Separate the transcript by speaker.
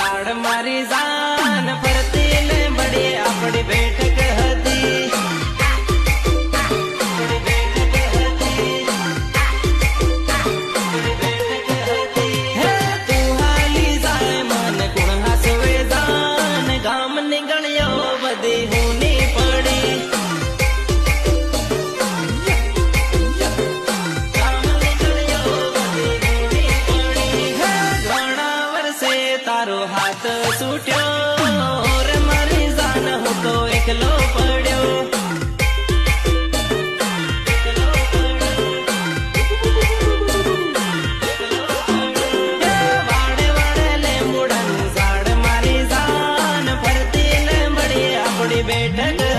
Speaker 1: ઝાડ મારી જાન ફરતી ને બડે આપણી બેઠક હતી. ગામની ગણ્યો બધી હું ની મારો હાથ છૂટ્યો રે મારી જાન હું તો એકલો પડ્યો. વાડે વાડે લે મુડન ઝાડ મારી જાન બેઠક.